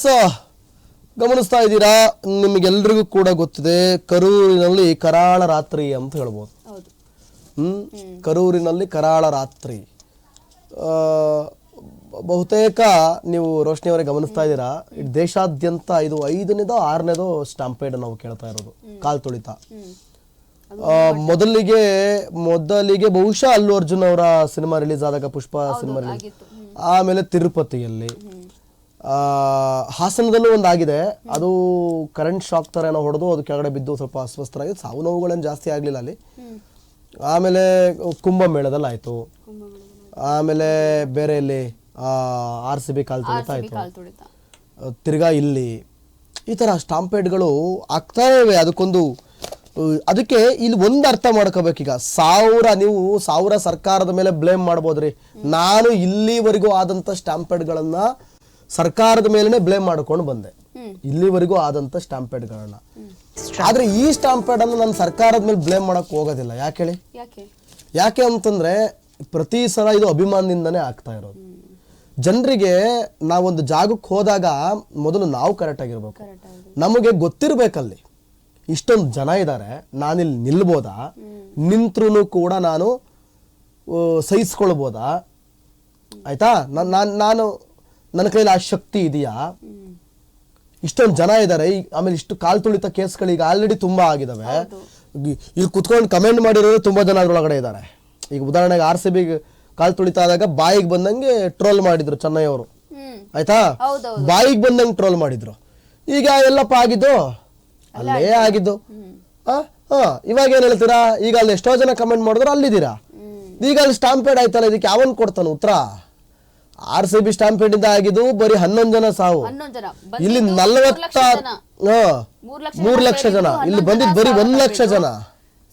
S ಗಮನಿಸ್ತಾ ಇದ್ದೀರಾ? ನಿಮಗೆಲ್ರಿಗೂ ಕೂಡ ಗೊತ್ತಿದೆ ಕರೂರಿನಲ್ಲಿ ಕರಾಳ ರಾತ್ರಿ ಅಂತ ಹೇಳ್ಬೋದು. ಹ್ಮ್? ಕರೂರಿನಲ್ಲಿ ಕರಾಳ ರಾತ್ರಿ. ಬಹುತೇಕ ನೀವು ರೋಶ್ನಿ ಅವರೇ ಗಮನಿಸ್ತಾ ಇದ್ದೀರಾ? ದೇಶಾದ್ಯಂತ ಇದು ಐದನೇದೋ ಆರನೇದೋ ಸ್ಟಾಂಪೇಡ್ ನಾವು ಕೇಳ್ತಾ ಇರೋದು ಕಾಲ್ ತುಳಿತ. ಮೊದಲಿಗೆ ಮೊದಲಿಗೆ ಬಹುಶಃ ಅಲ್ಲು ಅರ್ಜುನ್ ಅವರ ಸಿನಿಮಾ ರಿಲೀಸ್ ಆದಾಗ ಪುಷ್ಪ ಸಿನಿಮಾ ರಿಲೀಸ್ ಆಮೇಲೆ ತಿರುಪತಿಯಲ್ಲಿ. ಹಾಸನದಲ್ಲೂ ಒಂದಾಗಿದೆ. ಆಗಿದೆ ಅದು ಕರೆಂಟ್ ಶಾಕ್ ತರ ಏನೋ ಹೊಡೆದು ಅದು ಕೆಳಗಡೆ ಬಿದ್ದು ಸ್ವಲ್ಪ ಅಸ್ವಸ್ಥರಾಗಿ ಸಾವು ನೋವುಗಳೇನು ಜಾಸ್ತಿ ಆಗಲಿಲ್ಲ ಅಲ್ಲಿ. ಆಮೇಲೆ ಕುಂಭಮೇಳದಲ್ಲಿ ಆಯಿತು ಆಮೇಲೆ ಬೇರೆ ಇಲ್ಲಿ ಆರ್ ಸಿ ಬಿ ಕಾಲ್ ತುಳಿತ. ಆಯಿತು ತಿರ್ಗಾ ಇಲ್ಲಿ. ಈ ಥರ ಸ್ಟಾಂಪೇಡ್ಗಳು ಆಗ್ತಾ ಇವೆ. ಅದಕ್ಕೊಂದು ಅದಕ್ಕೆ ಇಲ್ಲಿ ಒಂದು ಅರ್ಥ ಮಾಡ್ಕೋಬೇಕೀಗ. ಸಾವಿರ ನೀವು ಸಾವಿರ ಸರ್ಕಾರದ ಮೇಲೆ ಬ್ಲೇಮ್ ಮಾಡ್ಬೋದ್ರಿ. ನಾನು ಇಲ್ಲಿವರೆಗೂ ಆದಂಥ ಸ್ಟಾಂಪೇಡ್ಗಳನ್ನ ಸರ್ಕಾರದ ಮೇಲೇ ಬ್ಲೇಮ್ ಮಾಡ್ಕೊಂಡು ಬಂದೆ. ಇಲ್ಲಿವರೆಗೂ ಇಲ್ಲಿವರೆಗೂ ಆದಂಥ ಸ್ಟಾಂಪೇಡ್ಗಳನ್ನ ಆದ್ರೆ ಈ ಸ್ಟಾಂಪೇಡ್ ಅನ್ನು ನಾನು ಸರ್ಕಾರದ ಮೇಲೆ ಬ್ಲೇಮ್ ಮಾಡಕ್ ಹೋಗೋದಿಲ್ಲ. ಯಾಕೆ ಹೇಳಿ? ಯಾಕೆ? ಅಂತಂದ್ರೆ ಪ್ರತಿ ಸಲ ಇದು ಅಭಿಮಾನದಿಂದನೇ ಆಗ್ತಾ ಇರೋದು. ಜನರಿಗೆ ನಾವೊಂದು ಜಾಗಕ್ಕೆ ಹೋದಾಗ ಮೊದಲು ನಾವು ಕರೆಕ್ಟ್ ಆಗಿರ್ಬೇಕು. ನಮಗೆ ಗೊತ್ತಿರ್ಬೇಕಲ್ಲಿ. ಇಷ್ಟೊಂದು ಜನ ಇದ್ದಾರೆ ನಾನಿಲ್ಲಿ ನಿಲ್ಬೋದಾ? ನಿಂತ್ರು ಕೂಡ ನಾನು ಸಹಿಸ್ಕೊಳ್ಬೋದಾ? ಆಯ್ತಾ? ನಾನು ನನ್ನ ಕೈಲಿ ಆ ಶಕ್ತಿ ಇದೆಯಾ? ಇಷ್ಟೊಂದು ಜನ ಇದ್ದಾರೆ ಆಮೇಲೆ ಇಷ್ಟು ಕಾಲ್ ತುಳಿತ ಕೇಸ್ಗಳೀಗ ಈಗ ಆಲ್ರೆಡಿ ತುಂಬಾ ಆಗಿದಾವೆ. ಇಲ್ಲಿ ಕುತ್ಕೊಂಡು ಕಮೆಂಟ್ ಮಾಡಿರೋರು ತುಂಬಾ ಜನ ಅದ್ರೊಳಗಡೆ ಇದ್ದಾರೆ ಈಗ ಉದಾಹರಣೆಗೆ ಆರ್ ಸಿ ಬಿ ಕಾಲ್ ತುಳಿತ ಆದಾಗ ಬಾಯಿಗೆ ಬಂದಂಗೆ ಟ್ರೋಲ್ ಮಾಡಿದ್ರು ಚೆನ್ನೈ ಅವರು. ಆಯ್ತಾ? ಬಾಯಿಗೆ ಬಂದಂಗೆ ಟ್ರೋಲ್ ಮಾಡಿದ್ರು. ಈಗ ಎಲ್ಲಪ್ಪ ಆಗಿದ್ದು? ಅಲ್ಲೇ ಆಗಿದ್ದು. ಇವಾಗ ಏನ್ ಹೇಳ್ತೀರಾ? ಈಗ ಅಲ್ಲಿ ಎಷ್ಟೋ ಜನ ಕಮೆಂಟ್ ಮಾಡಿದ್ರು ಅಲ್ಲಿದ್ದೀರಾ? ಈಗ ಅಲ್ಲಿ ಸ್ಟಾಂಪೇಡ್ ಆಯ್ತಲ್ಲ ಇದಕ್ಕೆ ಯಾವನ್ ಕೊಡ್ತಾನೆ ಉತ್ತರ? ಆರ್ ಸಿ ಬಿ ಸ್ಟಾಂಪ್ ಇಂದ ಆಗಿದ್ದು ಬರೀ ಹನ್ನೊಂದು ಜನ ಸಾವು. ಇಲ್ಲಿ ನಲವತ್ತ ಲಕ್ಷ ಜನ. ಹಾ. ಮೂರ್ ಲಕ್ಷ ಜನ ಇಲ್ಲಿ ಬಂದಿದ್ ಬರೀ ಒಂದ್ ಲಕ್ಷ ಜನ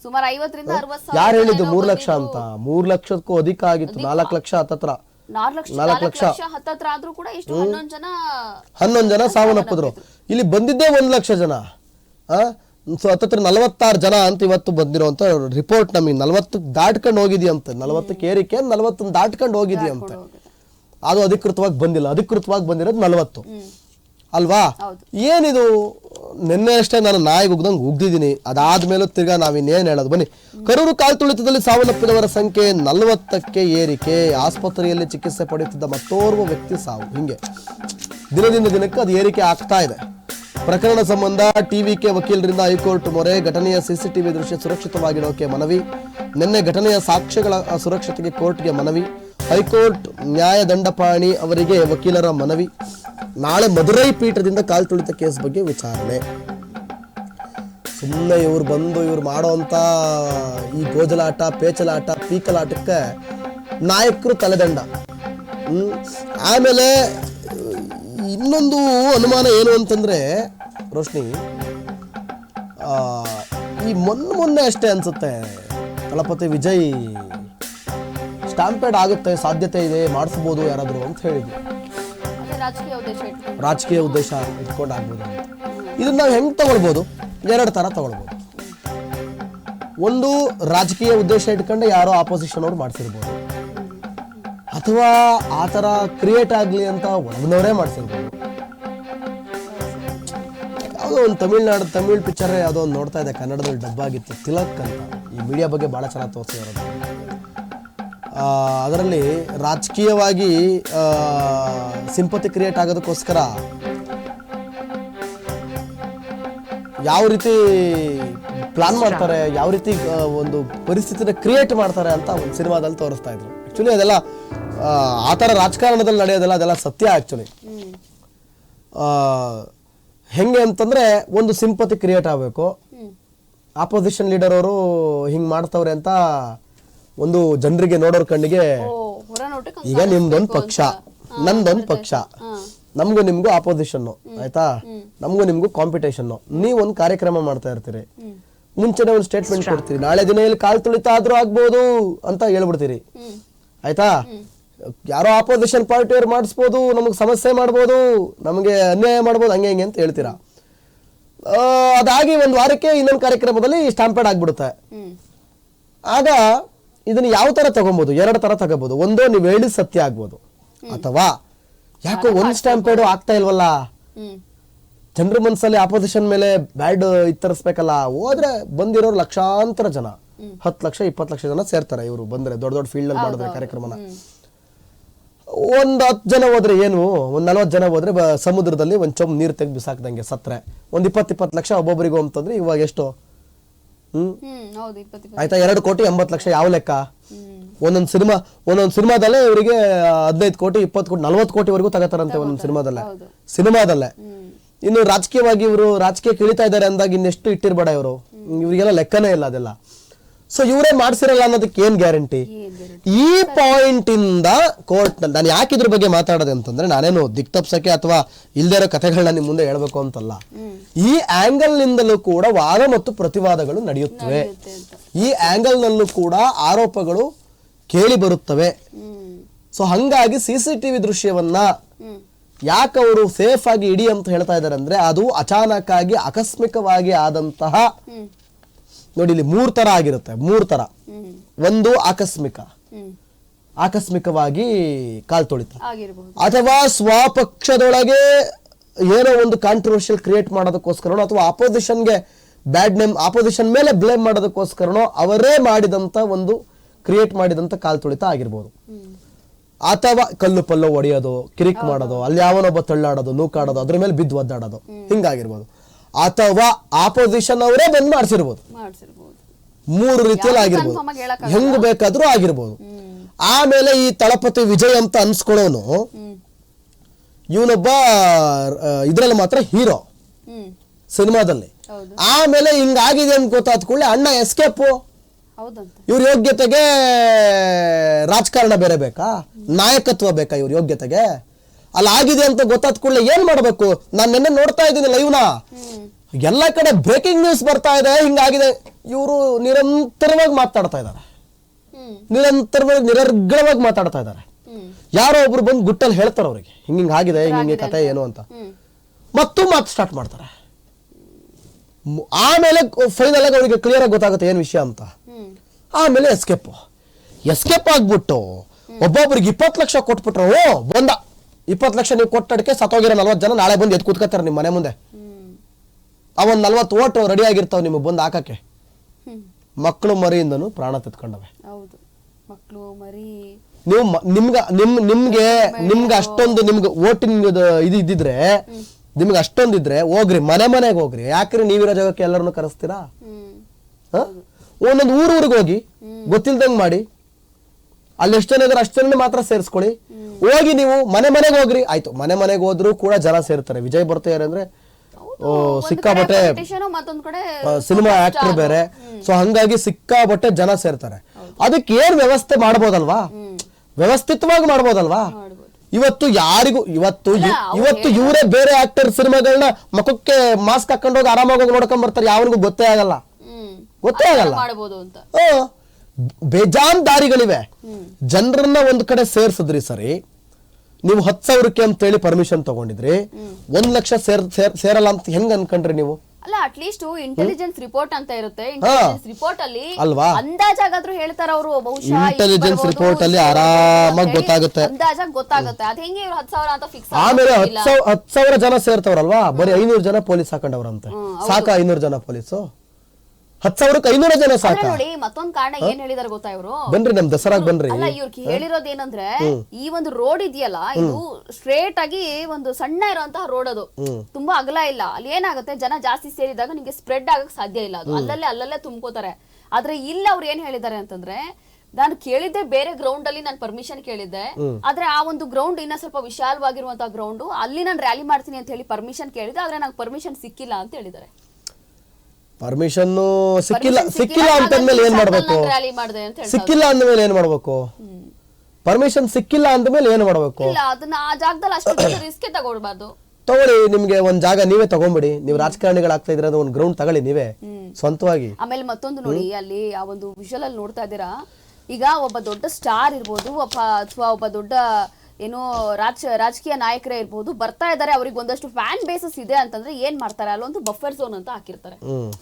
ಸುಮಾರು ಐವತ್ತರಿಂದ ಅರವತ್ ಯಾರು ಹೇಳಿದ್ದು ಮೂರ್ ಲಕ್ಷ ಅಂತ? ಮೂರ್ ಲಕ್ಷಕ್ಕೂ ಅಧಿಕ ಆಗಿತ್ತು. ನಾಲ್ಕು ಲಕ್ಷ ಹತ್ತತ್ರ. ನಾಲ್ಕು ಲಕ್ಷ ಹನ್ನೊಂದು ಜನ ಸಾವನ್ನಪ್ಪಿದ್ರು ಇಲ್ಲಿ ಬಂದಿದ್ದೇ ಒಂದ್ ಲಕ್ಷ ಜನ. ಸೊ ಹತ್ತತ್ರ ನಲವತ್ತಾರು ಜನ ಅಂತ ಇವತ್ತು ಬಂದಿರುವಂತ ರಿಪೋರ್ಟ್ ನಮಗೆ ನಲವತ್ತು ದಾಟ್ಕೊಂಡು ಹೋಗಿದೆಯಂತೆ. ನಲವತ್ತಕ್ಕೆ ಏರಿಕೆ ನಲವತ್ತನ್ನು ದಾಟ್ಕೊಂಡು ಹೋಗಿದ್ಯಂತೆ. ಅದು ಅಧಿಕೃತವಾಗಿ ಬಂದಿಲ್ಲ. ಅಧಿಕೃತವಾಗಿ ಬಂದಿರೋದು ನಲವತ್ತು. ಅಲ್ವಾ. ಏನಿದು? ನಿನ್ನೆ ಅಷ್ಟೇ ನಾನು ನಾಯಿಗೆ ಉಗ್ದಂಗೆ ಉಗ್ದಿದ್ದೀನಿ. ಅದಾದ್ಮೇಲೂ ತಿರ್ಗಾ ನಾವಿನ್ನೇನು ಹೇಳೋದು? ಬನ್ನಿ. ಕರೂರು ಕಾಲ್ ತುಳಿತದಲ್ಲಿ ಸಾವನ್ನಪ್ಪಿದವರ ಸಂಖ್ಯೆ ನಲವತ್ತಕ್ಕೆ ಏರಿಕೆ. ಆಸ್ಪತ್ರೆಯಲ್ಲಿ ಚಿಕಿತ್ಸೆ ಪಡೆಯುತ್ತಿದ್ದ ಮತ್ತೋರ್ವ ವ್ಯಕ್ತಿ ಸಾವು. ಹಿಂಗೆ. ದಿನದಿಂದ ದಿನಕ್ಕೆ ಅದು ಏರಿಕೆ ಆಗ್ತಾ ಇದೆ. ಪ್ರಕರಣ ಸಂಬಂಧ ಟಿವಿಕೆ ವಕೀಲರಿಂದ ಹೈಕೋರ್ಟ್ ಮೊರೆ ಘಟನೆಯ ಸಿಸಿಟಿವಿ ದೃಶ್ಯ ಸುರಕ್ಷಿತವಾಗಿಡೋಕೆ ಮನವಿ. ನಿನ್ನೆ ಘಟನೆಯ ಸಾಕ್ಷ್ಯಗಳ ಸುರಕ್ಷತೆಗೆ ಕೋರ್ಟ್ಗೆ ಮನವಿ. ಹೈಕೋರ್ಟ್ ನ್ಯಾಯ ದಂಡಪಾಣಿ ಅವರಿಗೆ ವಕೀಲರ ಮನವಿ. ನಾಳೆ ಮಧುರೈ ಪೀಠದಿಂದ ಕಾಲ್ ತುಳಿತ ಕೇಸ್ ಬಗ್ಗೆ ವಿಚಾರಣೆ. ಸುಮ್ಮನೆ ಇವ್ರು ಬಂದು ಇವ್ರು ಮಾಡೋವಂಥ ಈ ಗೋಜಲಾಟ, ಪೇಚಲಾಟ, ಪೀಕಲಾಟಕ್ಕೆ ನಾಯಕರು ತಲೆದಂಡ. ಆಮೇಲೆ ಇನ್ನೊಂದು ಅನುಮಾನ ಏನು ಅಂತಂದ್ರೆ, ರೋಶ್ನಿ ಈ ಮೊನ್ನೆ ಮೊನ್ನೆ ಅಷ್ಟೇ ಅನ್ಸುತ್ತೆ. ತಳಪತಿ ವಿಜಯ್ ಸ್ಟಾಂಪೇಡ್ ಆಗುತ್ತೆ ಸಾಧ್ಯತೆ ಇದೆ ಮಾಡಿಸ್ಬೋದು ಯಾರಾದರೂ ಅಂತ ಹೇಳಿದ್ವಿ ರಾಜಕೀಯ ಉದ್ದೇಶ ಇಟ್ಕೊಂಡು. ರಾಜಕೀಯ ಉದ್ದೇಶ ಇಟ್ಕೊಂಡು ಆಗ್ಬೋದು ಅಂತ. ಇದನ್ನ ನಾವು ಹೆಂಗೆ ತಗೊಳ್ಬೋದು? ಎರಡು ಥರ ತಗೊಳ್ಬೋದು. ಒಂದು ರಾಜಕೀಯ ಉದ್ದೇಶ ಇಟ್ಕೊಂಡು ಯಾರೋ ಆಪೋಸಿಷನ್ ಅವ್ರು ಮಾಡ್ತಿರ್ಬೋದು ಅಥವಾ ಆ ಥರ ಕ್ರಿಯೇಟ್ ಆಗಲಿ ಅಂತ ಒಳಗಿನವರೇ ಮಾಡ್ತಿರ್ಬೋದು ಯಾವುದೋ ಒಂದು ತಮಿಳ್ನಾಡು ತಮಿಳ್ ಪಿಕ್ಚರ್ ಯಾವುದೋ ಒಂದು ನೋಡ್ತಾ ಇದೆ ಕನ್ನಡದಲ್ಲಿ ಡಬ್ಬಾಗಿತ್ತು ತಿಲಕ್ ಅಂತ. ಈ ಮೀಡಿಯಾ ಬಗ್ಗೆ ಭಾಳ ಚೆನ್ನಾಗಿ ತೋರಿಸಿರೋದು ಅದರಲ್ಲಿ ರಾಜಕೀಯವಾಗಿ ಸಿಂಪತಿ ಕ್ರಿಯೇಟ್ ಆಗೋದಕ್ಕೋಸ್ಕರ ಯಾವ ರೀತಿ ಪ್ಲಾನ್ ಮಾಡ್ತಾರೆ ಯಾವ ರೀತಿ ಒಂದು ಪರಿಸ್ಥಿತಿನ ಕ್ರಿಯೇಟ್ ಮಾಡ್ತಾರೆ ಅಂತ ಒಂದು ಸಿನಿಮಾದಲ್ಲಿ ತೋರಿಸ್ತಾ ಇದ್ರು. ಆ್ಯಕ್ಚುಲಿ ಅದೆಲ್ಲ ಆ, ಥರ ರಾಜಕಾರಣದಲ್ಲಿ ನಡೆಯೋದೆಲ್ಲ ಅದೆಲ್ಲ ಸತ್ಯ ಆ್ಯಕ್ಚುಲಿ ಹೆಂಗೆ ಅಂತಂದ್ರೆ ಒಂದು ಸಿಂಪತಿ ಕ್ರಿಯೇಟ್ ಆಗಬೇಕು. ಆಪೋಸಿಷನ್ ಲೀಡರ್ ಅವರು ಹಿಂಗೆ ಮಾಡ್ತವ್ರೆ ಅಂತ ಒಂದು ಜನರಿಗೆ ನೋಡೋರ್ ಕಣ್ಣಿಗೆ ಈಗ ನಿಮ್ದೊಂದು ಪಕ್ಷ. ನಂದೊಂದು ಪಕ್ಷ. ನಮಗೂ ನಿಮ್ಗೂ ಆಪೋಸಿಷನ್ ಆಯ್ತಾ? ನಮಗೂ ನಿಮ್ಗೂ ಕಾಂಪಿಟೇಷನ್ ನೀವೊಂದು ಕಾರ್ಯಕ್ರಮ ಮಾಡ್ತಾ ಇರ್ತೀರಿ. ಮುಂಚೆನೆ ಒಂದು ಸ್ಟೇಟ್ಮೆಂಟ್ ಕೊಡ್ತೀರಿ. ನಾಳೆ ದಿನ ಇಲ್ಲಿ ಕಾಲ್ ತುಳಿತ ಆದ್ರೂ ಆಗ್ಬೋದು ಅಂತ ಹೇಳ್ಬಿಡ್ತೀರಿ. ಆಯ್ತಾ? ಯಾರೋ ಆಪೋಸಿಷನ್ ಪಾರ್ಟಿಯವ್ರು ಮಾಡಿಸ್ಬೋದು ನಮಗೆ ಸಮಸ್ಯೆ ಮಾಡ್ಬೋದು ನಮಗೆ ಅನ್ಯಾಯ ಮಾಡ್ಬೋದು ಹಂಗೆ ಹಿಂಗೆ ಅಂತ ಹೇಳ್ತೀರಾ? ಅದಾಗಿ ಒಂದು ವಾರಕ್ಕೆ ಇನ್ನೊಂದು ಕಾರ್ಯಕ್ರಮದಲ್ಲಿ ಸ್ಟಾಂಪೇಡ್ ಆಗ್ಬಿಡುತ್ತೆ. ಆಗ ಇದನ್ನ ಯಾವ ತರ ತಗೊಬೋದು? ಎರಡು ತರ ತಗೋಬಹುದು ಒಂದೋ ನೀವು ಹೇಳಿದ ಸತ್ಯ ಆಗ್ಬೋದು. ಅಥವಾ ಯಾಕೋ ಒಂದ್ ಸ್ಟಾಂಪೇಡು ಆಗ್ತಾ ಇಲ್ವಲ್ಲ? ಜನರ ಮನಸ್ಸಲ್ಲಿ ಆಪೋಸಿಷನ್ ಮೇಲೆ ಬ್ಯಾಡ್ ಇತ್ತರಿಸ್ಬೇಕಲ್ಲ ಹೋದ್ರೆ ಬಂದಿರೋರು ಲಕ್ಷಾಂತರ ಜನ. ಹತ್ತು ಲಕ್ಷ ಇಪ್ಪತ್ತು ಲಕ್ಷ ಜನ ಸೇರ್ತಾರೆ ಇವರು ಬಂದ್ರೆ ದೊಡ್ಡ ದೊಡ್ಡ ಫೀಲ್ಡ್ ಅಲ್ಲಿ ಮಾಡಿದ್ರೆ ಕಾರ್ಯಕ್ರಮನ. ಒಂದ್ ಹತ್ತು ಜನ ಹೋದ್ರೆ ಏನು? ಒಂದ್ ನಲ್ವತ್ತು ಜನ ಹೋದ್ರೆ ಸಮುದ್ರದಲ್ಲಿ ಒಂದ್ ಚೊಂಬ್ ನೀರ್ ತೆಗ್ದು ಬಿಸಾಕ್ದಂಗೆ ಸತ್ರೆ. ಒಂದ್ ಇಪ್ಪತ್ತು ಇಪ್ಪತ್ತು ಲಕ್ಷ ಒಬ್ಬೊಬ್ಬರಿಗೂ ಅಂತಂದ್ರೆ ಇವಾಗ ಎಷ್ಟು? ಹ್ಮ್? ಆಯ್ತಾ ಎರಡು ಕೋಟಿ ಎಂಬತ್ತು ಲಕ್ಷ ಯಾವ ಲೆಕ್ಕ? ಒಂದೊಂದು ಸಿನಿಮಾ ಒಂದೊಂದು ಸಿನಿಮಾದಲ್ಲೇ ಇವರಿಗೆ ಹದಿನೈದು ಕೋಟಿ ಇಪ್ಪತ್ತು ಕೋಟಿ ನಲ್ವತ್ತು ಕೋಟಿವರೆಗೂ ತಗೋತಾರಂತೆ ಒಂದೊಂದು ಸಿನಿಮಾದಲ್ಲೇ. ಸಿನಿಮಾದಲ್ಲೇ. ಇನ್ನು ರಾಜಕೀಯವಾಗಿ ಇವರು ರಾಜಕೀಯ ಇಳಿತಾ ಇದ್ದಾರೆ ಅಂದಾಗ ಇನ್ನೆಷ್ಟು ಇಟ್ಟಿರ್ಬೇಡ ಇವರು. ಇವರಿಗೆಲ್ಲ ಲೆಕ್ಕನೇ ಇಲ್ಲ ಅದೆಲ್ಲ. ಸೊ ಇವರೇ ಮಾಡಿಸಿರಲ್ಲ ಅನ್ನೋದಕ್ಕೆ ಏನ್ ಗ್ಯಾರಂಟಿ? ಈ ಪಾಯಿಂಟ್ ಇಂದ ಕೋರ್ಟ್ ನಾನು ಯಾಕೆ ಇದ್ರ ಬಗ್ಗೆ ಮಾತಾಡೋದು ಅಂತಂದ್ರೆ ನಾನೇನು ದಿಕ್ತಪ್ಸಕ್ಕೆ ಅಥವಾ ಇಲ್ದೇ ಇರೋ ಕಥೆಗಳನ್ನ ನಿಮ್ ಮುಂದೆ ಹೇಳ್ಬೇಕು ಅಂತಲ್ಲ. ಈ ಆಂಗಲ್ ನಿಂದಲೂ ಕೂಡ ವಾದ ಮತ್ತು ಪ್ರತಿವಾದಗಳು ನಡೆಯುತ್ತವೆ. ಈ ಆಂಗಲ್ ನಲ್ಲೂ ಕೂಡ ಆರೋಪಗಳು ಕೇಳಿ ಬರುತ್ತವೆ. ಸೊ ಹಂಗಾಗಿ ಸಿ ಸಿ ಟಿವಿ ದೃಶ್ಯವನ್ನ ಯಾಕೆ ಅವರು ಸೇಫ್ ಆಗಿ ಇಡಿ ಅಂತ ಹೇಳ್ತಾ ಇದ್ದಾರೆ ಅಂದ್ರೆ ಅದು ಅಚಾನಕ್ ಆಗಿ ಆಕಸ್ಮಿಕವಾಗಿ ಆದಂತಹ ನೋಡಿ ಇಲ್ಲಿ ಮೂರ್ ತರ ಆಗಿರುತ್ತೆ ಮೂರ್ ತರ. ಒಂದು ಆಕಸ್ಮಿಕ. ಆಕಸ್ಮಿಕವಾಗಿ ಕಾಲ್ ತೊಳಿತ. ಅಥವಾ ಸ್ವಪಕ್ಷದೊಳಗೆ ಏನೋ ಒಂದು ಕಾಂಟ್ರವರ್ಷಿಯಲ್ ಕ್ರಿಯೇಟ್ ಮಾಡೋದಕ್ಕೋಸ್ಕರನೋ ಅಥವಾ ಆಪೋಸಿಷನ್ಗೆ ಬ್ಯಾಡ್ ನೇಮ್ ಆಪೋಸಿಷನ್ ಮೇಲೆ ಬ್ಲೇಮ್ ಮಾಡೋದಕ್ಕೋಸ್ಕರನೋ ಅವರೇ ಮಾಡಿದಂತ ಒಂದು ಕ್ರಿಯೇಟ್ ಮಾಡಿದಂತ ಕಾಲ್ ತೊಳಿತ ಆಗಿರ್ಬೋದು. ಅಥವಾ ಕಲ್ಲು ಪಲ್ಲು ಒಡೆಯೋದು ಕಿರಿಕ್ ಮಾಡೋದು ಅಲ್ಲಿ ಯಾವನೊಬ್ಬ ತಳ್ಳಾಡೋದು ನೂಕಾಡೋದು ಅದ್ರ ಮೇಲೆ ಬಿದ್ದು ಒದ್ದಾಡೋದು ಹಿಂಗಾಗಿರ್ಬೋದು. ಅಥವಾ ಆಪೋಸಿಷನ್ ಅವರೇ ಬಂದ್ ಮಾಡಿಸಿರ್ಬೋದು. ಮೂರು ರೀತಿಯಲ್ಲಿ ಆಗಿರ್ಬೋದು. ಹೆಂಗ್ ಬೇಕಾದ್ರೂ ಆಗಿರ್ಬೋದು. ಆಮೇಲೆ ಈ ತಳಪತಿ ವಿಜಯ್ ಅಂತ ಅನ್ಸ್ಕೊಳೋನು ಇವನೊಬ್ಬ ಇದ್ರಲ್ಲಿ ಮಾತ್ರ ಹೀರೋ. ಸಿನಿಮಾದಲ್ಲಿ. ಆಮೇಲೆ ಹಿಂಗಾಗಿದೆ ಅಂತ ಗೊತ್ತಾದ ಕೂಡಲೇ ಅಣ್ಣ ಎಸ್ಕೇಪು. ಇವ್ರ ಯೋಗ್ಯತೆಗೆ ರಾಜಕಾರಣ ಬೇರೆ ಬೇಕಾ? ನಾಯಕತ್ವ ಬೇಕಾ ಇವ್ರ ಯೋಗ್ಯತೆಗೆ? ಅಲ್ಲಿ ಆಗಿದೆ ಅಂತ ಗೊತ್ತಾದ ಕೂಡಲೇ ಏನ್ ಮಾಡ್ಬೇಕು? ನಾನು ನಿನ್ನೆ ನೋಡ್ತಾ ಇದ್ದೀನಿ ಲೈವ್ನ ಎಲ್ಲ ಕಡೆ ಬ್ರೇಕಿಂಗ್ ನ್ಯೂಸ್ ಬರ್ತಾ ಇದೆ ಹಿಂಗಾಗಿದೆ. ಇವರು ನಿರಂತರವಾಗಿ ಮಾತಾಡ್ತಾ ಇದ್ದಾರೆ. ನಿರಂತರವಾಗಿ ನಿರರ್ಗಳವಾಗಿ ಮಾತಾಡ್ತಾ ಇದ್ದಾರೆ. ಯಾರೋ ಒಬ್ರು ಬಂದು ಗುಟ್ಟಲ್ಲಿ ಹೇಳ್ತಾರೆ ಅವ್ರಿಗೆ ಹಿಂಗೆ ಹಿಂಗೆ ಆಗಿದೆ ಹಿಂಗ್ ಹಿಂಗೆ ಕತೆ ಏನು ಅಂತ. ಮತ್ತೂ ಮತ್ತು ಮಾತು ಸ್ಟಾರ್ಟ್ ಮಾಡ್ತಾರೆ. ಆಮೇಲೆ ಫೈನಲ್ ಆಗಿ ಅವರಿಗೆ ಕ್ಲಿಯರ್ ಆಗಿ ಗೊತ್ತಾಗುತ್ತೆ ಏನು ವಿಷಯ ಅಂತ. ಆಮೇಲೆ ಎಸ್ಕೇಪ್ ಎಸ್ಕೇಪ್ ಆಗ್ಬಿಟ್ಟು ಒಬ್ಬೊಬ್ರಿಗೆ ಇಪ್ಪತ್ತು ಲಕ್ಷ ಕೊಟ್ಬಿಟ್ರು ಓ ಬಂದ. ಇಪ್ಪತ್ತು ಲಕ್ಷ ನೀವು ಕೊಟ್ಟಡಕ್ಕೆ ಸತ್ತೋಗಿರೋ ನಲ್ವತ್ತು ಜನ ನಾಳೆ ಬಂದು ಎದ್ದು ಕೂತ್ಕೋತಾರೆ ನಿಮ್ಮ ಮನೆ ಮುಂದೆ. ಆ ಒಂದು ನಲ್ವತ್ತು ಓಟು ರೆಡಿ ಆಗಿರ್ತಾವೆ ನಿಮಗೆ ಬಂದು ಹಾಕಕ್ಕೆ. ಮಕ್ಕಳು ಮರಿಯಿಂದನೂ ಪ್ರಾಣ ತೆತ್ಕೊಂಡವೆ. ಮಕ್ಕಳು ಮರಿ. ನೀವು ನಿಮ್ಗ ನಿಮ್ ನಿಮ್ಗೆ ನಿಮ್ಗೆ ಅಷ್ಟೊಂದು ನಿಮ್ಗೆ ಓಟಿಂಗ್ ಇದು ಇದ್ದಿದ್ರೆ ನಿಮ್ಗೆ ಅಷ್ಟೊಂದಿದ್ರೆ ಹೋಗ್ರಿ ಮನೆ ಮನೆಗೆ ಹೋಗ್ರಿ. ಯಾಕ್ರಿ ನೀವಿರೋ ಜಾಗಕ್ಕೆ ಎಲ್ಲರನ್ನು ಕರೆಸ್ತೀರಾ? ಒಂದೊಂದು ಊರು ಊರಿಗೆ ಹೋಗಿ ಗೊತ್ತಿಲ್ದಂಗ್ ಮಾಡಿ. ಅಲ್ಲಿ ಎಷ್ಟು ಜನ ಇದಾರೆ ಮಾತ್ರ ಸೇರಿಸ್ಕೊಳ್ಳಿ. ಹೋಗಿ ನೀವು ಮನೆ ಮನೆಗೆ ಹೋಗ್ರಿ. ಆಯ್ತು ಮನೆ ಮನೆಗೆ ಹೋದ್ರು ಕೂಡ ಜನ ಸೇರ್ತಾರೆ. ವಿಜಯ್ ಬರ್ತಾ ಅಂದ್ರೆ ಸಿಕ್ಕಾಬಟ್ಟೆ ಸಿನಿಮಾ ಆಕ್ಟರ್ ಬೇರೆ. ಸೊ ಹಂಗಾಗಿ ಸಿಕ್ಕಾಬಟ್ಟೆ ಜನ ಸೇರ್ತಾರೆ. ಅದಕ್ಕೆ ಏನ್ ವ್ಯವಸ್ಥೆ ಮಾಡ್ಬೋದಲ್ವಾ? ವ್ಯವಸ್ಥಿತವಾಗಿ ಮಾಡ್ಬೋದಲ್ವಾ? ಮಾಡ್ಬೋದು. ಇವತ್ತು ಯಾರಿಗೂ ಇವತ್ತು ಇವತ್ತು ಇವರೇ ಬೇರೆ ಆಕ್ಟರ್ ಸಿನಿಮಾಗಳನ್ನ ಮುಖಕ್ಕೆ ಮಾಸ್ಕ್ ಹಾಕೊಂಡೋಗಿ ಆರಾಮಾಗಿ ಹೋಗಿ ನೋಡ್ಕೊಂಡ್ ಬರ್ತಾರೆ. ಯಾವ್ರಿಗೂ ಗೊತ್ತೇ ಆಗಲ್ಲ. ಗೊತ್ತೇ ಆಗಲ್ಲ. ಬೇಜಾನ್ ದಾರಿಗಳಿವೆ ಜನರನ್ನ ಒಂದ್ ಕಡೆ ಸೇರ್ಸಿದ್ರಿ ಸರಿ ನೀವು ಹತ್ತು ಸಾವಿರಕ್ಕೆ ಅಂತೇಳಿ ಪರ್ಮಿಷನ್ ತಗೊಂಡಿದ್ರಿ ಒಂದ್ ಲಕ್ಷ ಸೇರ್ ಸೇರ್- ಸೇರಲ್ಲ ಅಂತ ಹೆಂಗ್ ಅನ್ಕೊಂಡ್ರಿ ನೀವು? ಅಲ್ಲ ಅಟ್ಲೀಸ್ಟ್ ಇಂಟೆಲಿಜೆನ್ಸ್ ರಿಪೋರ್ಟ್ ಅಂತ ಇರುತ್ತೆ. ಇಂಟೆಲಿಜೆನ್ಸ್ ರಿಪೋರ್ಟ್ ಅಲ್ಲಿ ಅಲ್ವಾ? ಅಂದಾಜಾಗಾದ್ರೂ ಹೇಳ್ತಾರ ಅವರು ಬಹುಶಃ ಇಂಟೆಲಿಜೆನ್ಸ್ ರಿಪೋರ್ಟ್ ಅಲ್ಲಿ ಆರಾಮಾಗಿ ಗೊತ್ತಾಗುತ್ತೆ. ಅಂದಾಜಾಗಿ ಗೊತ್ತಾಗುತ್ತೆ. ಅದ್ ಹೆಂಗೆ ಇವ್ರು ಹತ್ತು ಸಾವಿರ ಅಂತ ಫಿಕ್ಸ್ ಆಮೇಲೆ ಹತ್ತು ಸಾವಿರ ಜನ ಸೇರ್ತವ್ರಲ್ವಾ? ಬರೀ ಐನೂರು ಜನ ಪೊಲೀಸ್ ಹಾಕೊಂಡವ್ರಂತೆ. ಸಾಕ ಐನೂರು ಜನ ಪೊಲೀಸು? ಹತ್ತು ಸಾವಿರಕ್ಕೆ ಐನೂರು ಜನ ಸಾಕ? ನೋಡಿ ಮತ್ತೊಂದ್ ಕಾರಣ ಏನ್ ಹೇಳಿದಾರೆ ಗೊತ್ತಾ ಇವರು? ಬನ್ರಿ ನಮ್ ದಸರಾಗ್ ಬನ್ರಿ. ಅಲ್ಲ ಇವ್ರಿಗೆ ಹೇಳಿರೋದ್ ಏನಂದ್ರೆ ಈ ಒಂದು ರೋಡ್ ಇದೆಯಲ್ಲ ಇದು ಸ್ಟ್ರೇಟ್ ಆಗಿ ಒಂದು ಸಣ್ಣ ಇರುವಂತಹ ರೋಡ್ ಅದು. ತುಂಬಾ ಅಗಲ ಇಲ್ಲ. ಅಲ್ಲಿ ಏನಾಗುತ್ತೆ ಜನ ಜಾಸ್ತಿ ಸೇರಿದಾಗ ನಿಮ್ಗೆ ಸ್ಪ್ರೆಡ್ ಆಗಕ್ ಸಾಧ್ಯ ಇಲ್ಲ ಅದು. ಅಲ್ಲಲ್ಲೇ ಅಲ್ಲಲ್ಲೇ ತುಂಬ್ಕೋತಾರೆ. ಆದ್ರೆ ಇಲ್ಲ ಅವ್ರು ಏನ್ ಹೇಳಿದ್ದಾರೆ ಅಂತಂದ್ರೆ ನಾನು ಕೇಳಿದ್ದೆ ಬೇರೆ ಗ್ರೌಂಡ್ ಅಲ್ಲಿ ನಾನು ಪರ್ಮಿಷನ್ ಕೇಳಿದ್ದೆ. ಆದ್ರೆ ಆ ಒಂದು ಗ್ರೌಂಡ್ ಇನ್ನ ಸ್ವಲ್ಪ ವಿಶಾಲವಾಗಿರುವಂತಹ ಗ್ರೌಂಡ್ ಅಲ್ಲಿ ನಾನು ರ್ಯಾಲಿ ಮಾಡ್ತೀನಿ ಅಂತ ಹೇಳಿ ಪರ್ಮಿಷನ್ ಕೇಳಿದ್ದೆ ಆದ್ರೆ ನಂಗೆ ಪರ್ಮಿಷನ್ ಸಿಕ್ಕಿಲ್ಲ ಅಂತ ಹೇಳಿದ್ದಾರೆ. ಪರ್ಮಿಷನ್ ಸಿಕ್ಕಿಲ್ಲ ಸಿಕ್ಕಿಲ್ಲ ಅಂತಂದ್ಮೇಲೆ ಏನ್ ಮಾಡ್ಬೇಕು? ಸಿಕ್ಕಿಲ್ಲ ಅಂದ್ಮೇಲೆ ಏನ್ ಮಾಡ್ಬೇಕು? ಪರ್ಮಿಷನ್ ಸಿಕ್ಕಿಲ್ಲ ಅಂದ್ಮೇಲೆ ಏನ್ ಮಾಡ್ಬೇಕು? ಇಲ್ಲ ಅದನ್ನ ಆ ಜಾಗದಲ್ಲಿ ಅಷ್ಟು ರಿಸ್ಕ್ ತಗೊಳ್ಬಾರ್ದು. ತಗೊಳ್ಳಿ ನಿಮ್ಗೆ ಒಂದ್ ಜಾಗ ನೀವೇ ತಗೊಂಬಿಡಿ. ನೀವು ರಾಜಕಾರಣಿಗಳಾಗ್ತಾ ಇದ್ರೆ ಒಂದು ಗ್ರೌಂಡ್ ತಗೊಳ್ಳಿ ನೀವೇ. ಸ್ವಂತವಾಗಿ. ಆಮೇಲೆ ಮತ್ತೊಂದು ನೋಡಿ ಅಲ್ಲಿ ಆ ಒಂದು ವಿಷಲ್ ಅಲ್ಲಿ ನೋಡ್ತಾ ಇದ್ದೀರಾ? ಈಗ ಒಬ್ಬ ದೊಡ್ಡ ಸ್ಟಾರ್ ಇರ್ಬೋದು ಒಬ್ಬ ಅಥವಾ ಒಬ್ಬ ದೊಡ್ಡ ಏನೋ ರಾಜ ರಾಜಕೀಯ ನಾಯಕರೇ ಇರ್ಬೋದು ಬರ್ತಾ ಇದ್ದಾರೆ ಅವ್ರಿಗೆ ಒಂದಷ್ಟು ಫ್ಯಾನ್ ಬೇಸಸ್ ಇದೆ ಅಂತಂದ್ರೆ ಏನ್ ಮಾಡ್ತಾರೆ? ಅಲ್ಲೊಂದು ಬಫರ್ ಝೋನ್ ಅಂತ ಹಾಕಿರ್ತಾರೆ.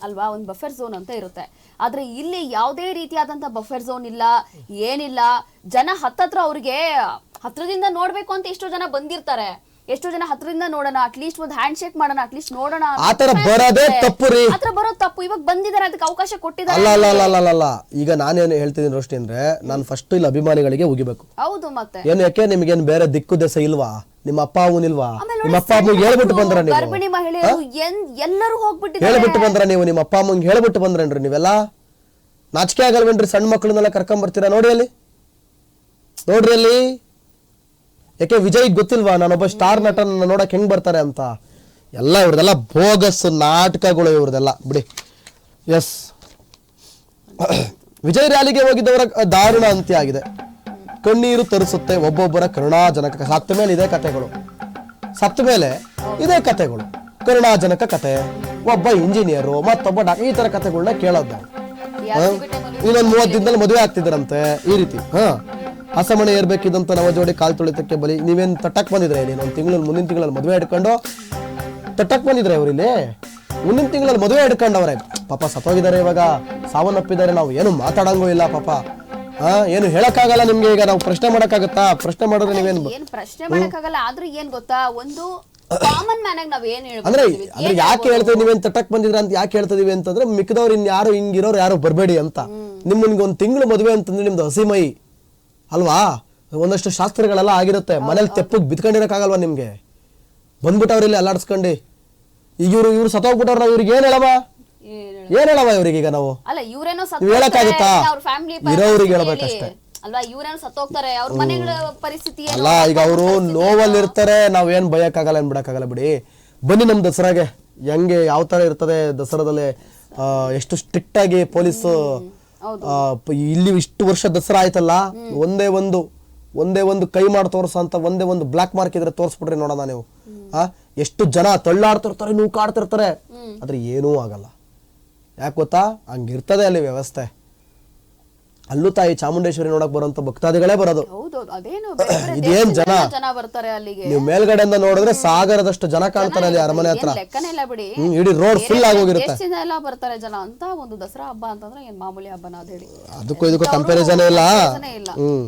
ಅಲ್ವಾ? ಒಂದು ಬಫರ್ ಝೋನ್ ಅಂತ ಇರುತ್ತೆ. ಆದ್ರೆ ಇಲ್ಲಿ ಯಾವುದೇ ರೀತಿಯಾದಂತ ಬಫರ್ ಝೋನ್ ಇಲ್ಲ ಏನಿಲ್ಲ. ಜನ ಹತ್ತತ್ರ ಅವ್ರಿಗೆ ಹತ್ರದಿಂದ ನೋಡ್ಬೇಕು ಅಂತ ಎಷ್ಟೋ ಜನ ಬಂದಿರ್ತಾರೆ. ಎಷ್ಟೋ ಜನ ಹತ್ರದಿಂದ ನೋಡೋಣ ಅಟ್ಲೀಸ್ಟ್ ಒಂದು ಹ್ಯಾಂಡ್ ಶೇಕ್ ಮಾಡೋಣ ಅಟ್ಲೀಸ್ಟ್ ನೋಡೋಣ ಅಂತ ಆ ಥರ ಬರೋದೇ ತಪ್ಪು ರೀ. ಆತರ ಬರೋದು ತಪ್ಪು. ಇವಾಗ ಬಂದಿದ್ದಾರೆ ಅದಕ್ಕೆ ಅವಕಾಶ ಕೊಟ್ಟಿದ್ದಾರೆ ಅಲ್ಲ ಅಲ್ಲ ಅಲ್ಲ ಅಲ್ಲ ಈಗ ನಾನೇನು ಹೇಳ್ತಿದ್ದೀನಿ ರೋಷ್ಟಿ ಅಂದ್ರೆ ನಾನು ಫಸ್ಟ್ ಇಲ್ಲಿ ಅಭಿಮಾನಿಗಳಿಗೆ ಉಗಿಬೇಕು. ಹೌದು ಮತ್ತೆ. ಏನು ಯಾಕೆ ನಿಮ್ಗೇನು ಬೇರೆ ದಿಕ್ಕು ದೆಸೆ ಇಲ್ವಾ? ನಿಮ್ಮ ಅಪ್ಪ ಅವನಿಲ್ವಾ ನಿಮ್ಮ ಅಪ್ಪ ಅಮ್ಮ ಹೇಳ್ಬಿಟ್ಟು ಬಂದ್ರ ನೀವು. ಗರ್ಭಿಣಿ ಮಹಿಳೆಯರು ಎಲ್ಲರೂ ಹೋಗ್ಬಿಟ್ಟಿದ್ದಾರೆ. ಹೇಳ್ಬಿಟ್ಟು ಬಂದ್ರ ನೀವು ನಿಮ್ಮ ಅಪ್ಪ ಅಮ್ಮಂಗೆ ಹೇಳ್ಬಿಟ್ಟು ಬಂದ್ರೇನ್ರಿ ನೀವೆಲ್ಲ? ನಾಚಿಕೆ ಆಗಲ್ವೇನ್ರಿ ಸಣ್ಣ ಮಕ್ಕಳನ್ನೆಲ್ಲ ಕರ್ಕೊಂಡ್ ಬರ್ತೀರಾ ನೋಡಿ ಅಲ್ಲಿ. ನೋಡ್ರಿ ಅಲ್ಲಿ. ಯಾಕೆ ವಿಜಯ್ ಗೊತ್ತಿಲ್ವಾ? ನಾನೊಬ್ಬ ಸ್ಟಾರ್ ನಟನ ನೋಡಕ್ ಹೆಂಗ್ ಬರ್ತಾರೆ ಅಂತ. ಎಲ್ಲ ಇವ್ರದೆಲ್ಲ ಬೋಗಸ್ ನಾಟಕಗಳು ಇವ್ರದೆಲ್ಲ. ಬಿಡಿ. ಎಸ್ ವಿಜಯ್ ರ್ಯಾಲಿಗೆ ಹೋಗಿದ್ದವರ ದಾರುಣ ಅಂತ್ಯ ಆಗಿದೆ. ಕಣ್ಣೀರು ತರಿಸುತ್ತೆ ಒಬ್ಬೊಬ್ಬರ ಕರುಣಾಜನಕ ಸತ್ತ ಮೇಲೆ ಇದೇ ಕತೆಗಳು. ಸತ್ತ ಮೇಲೆ ಇದೇ ಕಥೆಗಳು ಕರುಣಾಜನಕ ಕತೆ ಒಬ್ಬ ಇಂಜಿನಿಯರು ಮತ್ತೊಬ್ಬ ಡಾಕ್ ಈ ತರ ಕಥೆಗಳನ್ನ ಕೇಳೋದು. ಇನ್ನೊಂದು ಮೂವತ್ತು ದಿನದಲ್ಲಿ ಮದುವೆ ಆಗ್ತಿದ್ರಂತೆ ಈ ರೀತಿ. ಹಾ? ಹಸಮಣೆ ಏರ್ಬೇಕಿದ್ದಂತ ನವ ಜೋಡಿ ಕಾಲ್ ತುಳಿತಕ್ಕೆ ಬಲಿ. ನೀವೇನ್ ತಟ್ಟಕ್ ಬಂದಿದ್ರೆ? ಇಲ್ಲಿ ಒಂದು ತಿಂಗಳಲ್ಲಿ ಮುಂದಿನ ತಿಂಗಳಲ್ಲಿ ಮದುವೆ ಹಿಡ್ಕೊಂಡು ತಟ್ಟಕ್ ಬಂದಿದ್ರೆ ಅವರಿಲ್ಲಿ ಇಲ್ಲಿ? ಮುಂದಿನ ತಿಂಗಳಲ್ಲಿ ಮದುವೆ ಹಿಡ್ಕೊಂಡವ್ರೆ. ಪಾಪ ಸತ್ತೋಗಿದ್ದಾರೆ ಇವಾಗ. ಸಾವನ್ನಪ್ಪಿದ್ದಾರೆ. ನಾವು ಏನು ಮಾತಾಡಂಗೂ ಇಲ್ಲ ಪಾಪ. ಹಾ ಏನು ಹೇಳಕ್ಕಾಗಲ್ಲ ನಿಮ್ಗೆ ಈಗ. ನಾವು ಪ್ರಶ್ನೆ ಮಾಡಕ್ಕಾಗತ್ತಾ? ಪ್ರಶ್ನೆ ಮಾಡಿದ್ರೆ ನೀವೇನು ಏನ್ ಪ್ರಶ್ನೆ ಮಾಡಕ್ಕಾಗಲ್ಲ. ಆದ್ರೂ ಏನ್ ಗೊತ್ತಾ? ಒಂದು ಕಾಮನ್ ಮ್ಯಾನ್ ಆಗಿ ನಾವ್ ಏನ್ ಅಂದ್ರೆ ಅಂದ್ರೆ ಯಾಕೆ ಹೇಳ್ತೀವಿ ನೀವೇನ್ ತಟ್ಟಕ್ ಬಂದಿದ್ರ ಅಂತ ಯಾಕೆ ಹೇಳ್ತಿದೀವಿ ಅಂತಂದ್ರೆ ಮಿಕ್ಕದವ್ರು ಇನ್ ಯಾರು ಹಿಂಗಿರೋರು ಯಾರು ಬರಬೇಡಿ ಅಂತ. ನಿಮ್ಮನ್ಗೆ ಒಂದ್ ತಿಂಗಳು ಮದುವೆ ಅಂತಂದ್ರೆ ನಿಮ್ದು ಹಸಿಮೈ. ಅಲ್ವಾ? ಒಂದಷ್ಟು ಶಾಸ್ತ್ರಗಳೆಲ್ಲ ಆಗಿರುತ್ತೆ. ಮನೇಲಿ ತೆಪ್ಪಗೆ ಬಿತ್ಕೊಂಡಿರೋಕ್ಕಾಗಲ್ವಾ ನಿಮಗೆ? ಬಂದ್ಬಿಟ್ಟು ಇಲ್ಲಿ ಅಲ್ಲಾಡಿಸ್ಕೊಂಡು. ಈಗ ಇವರು ಇವ್ರು ಸತ್ತೋಗ್ಬಿಟ್ಟವ್ರು ನಾವು ಇವ್ರಿಗೆ ಏನು ಹೇಳವ? ಏನ್ ಏನ್ ಹೇಳವ ಇವ್ರಿಗೆ ಈಗ ನಾವು? ಅಲ್ಲ ಇವ್ರೇನೋ ನೀವ್ ಹೇಳಕ್ಕಾಗತ್ತಾ? ಇರೋರಿಗೆ ಹೇಳ್ಬೇಕಷ್ಟೇ. ಅಲ್ವಾ ಇವ್ರೇನೋ ಸತ್ತೋಗ್ತಾರೆ ಅವ್ರ ಮನೆಗಳ ಪರಿಸ್ಥಿತಿ ಏನು ಅಲ್ಲ ಈಗ ಅವರು ನೋವಲ್ಲಿ ಇರ್ತಾರೆ ನಾವೇನ್ ಭಯಕ್ಕಾಗಲ್ಲ ಏನ್ ಬಿಡಕ್ಕಾಗಲ್ಲ ಬಿಡಿ. ಬನ್ನಿ ನಮ್ ದಸರಾಗೆ. ಹೆಂಗೆ ಯಾವ ತರ ಇರ್ತದೆ ದಸರಾದಲ್ಲಿ ಎಷ್ಟು ಸ್ಟ್ರಿಕ್ಟ್ ಆಗಿ ಪೊಲೀಸ್ ಇಲ್ಲಿ ಇಷ್ಟು ವರ್ಷ ದಸರಾ ಆಯ್ತಲ್ಲ ಒಂದೇ ಒಂದು ಒಂದೇ ಒಂದು ಕೈ ಮಾಡಿ ತೋರ್ಸೋ ಅಂತ ಒಂದೇ ಒಂದು ಬ್ಲಾಕ್ ಮಾರ್ಕ್ ಇದ್ರೆ ತೋರಿಸ್ಬಿಡ್ರಿ ನೋಡೋಣ ನೀವು. ಆ ಎಷ್ಟು ಜನ ತಳ್ಳಾಡ್ತಿರ್ತಾರೆ ನೂಕಾಡ್ತಿರ್ತಾರೆ. ಆದ್ರೆ ಏನೂ ಆಗಲ್ಲ. ಯಾಕೆ ಗೊತ್ತಾ? ಹಂಗಿರ್ತದೆ ಅಲ್ಲಿ ವ್ಯವಸ್ಥೆ. ಅಲ್ಲೂ ತಾಯಿ ಚಾಮುಂಡೇಶ್ವರಿ ನೋಡಕ್ ಬರುವಂತ ಭಕ್ತಾದಿಗಳೇ ಬರೋದು. ಹೌದು ಅದೇನು ಬೇರೆ ಬೇರೆ ಇದೇನ್ ಜನ? ದೇಶದಿಂದ ಜನ ಬರ್ತಾರೆ ಅಲ್ಲಿಗೆ. ನೀವು ಮೇಲ್ಗಡೆಯಿಂದ ನೋಡಿದ್ರೆ ಸಾಗರದಷ್ಟು ಜನ ಕಾಣ್ತಾರೆ ಅಲ್ಲಿ ಅರಮನೆ ಹತ್ರ. ಏನ್ ಲೆಕ್ಕನೇ ಇಲ್ಲ ಬಿಡಿ. ಹ್ಮ್, ಇಡೀ ರೋಡ್ ಫುಲ್ ಆಗೋಗಿರುತ್ತೆ. ದೇಶದಿಂದ ಎಲ್ಲ ಬರ್ತಾರೆ ಜನ. ಅಂತ ಒಂದು ದಸರಾ ಹಬ್ಬ ಅಂತಂದ್ರೆ ಏನ್ ಮಾಮೂಲಿ ಹಬ್ಬನ ಅದ್ ಹೇಳಿ. ಅದಕ್ಕೂ ಇದಕ್ಕೂ ಕಂಪ್ಯಾರಿಸನ್ ಇಲ್ಲ. ಇಲ್ಲ. ಹ್ಮ್.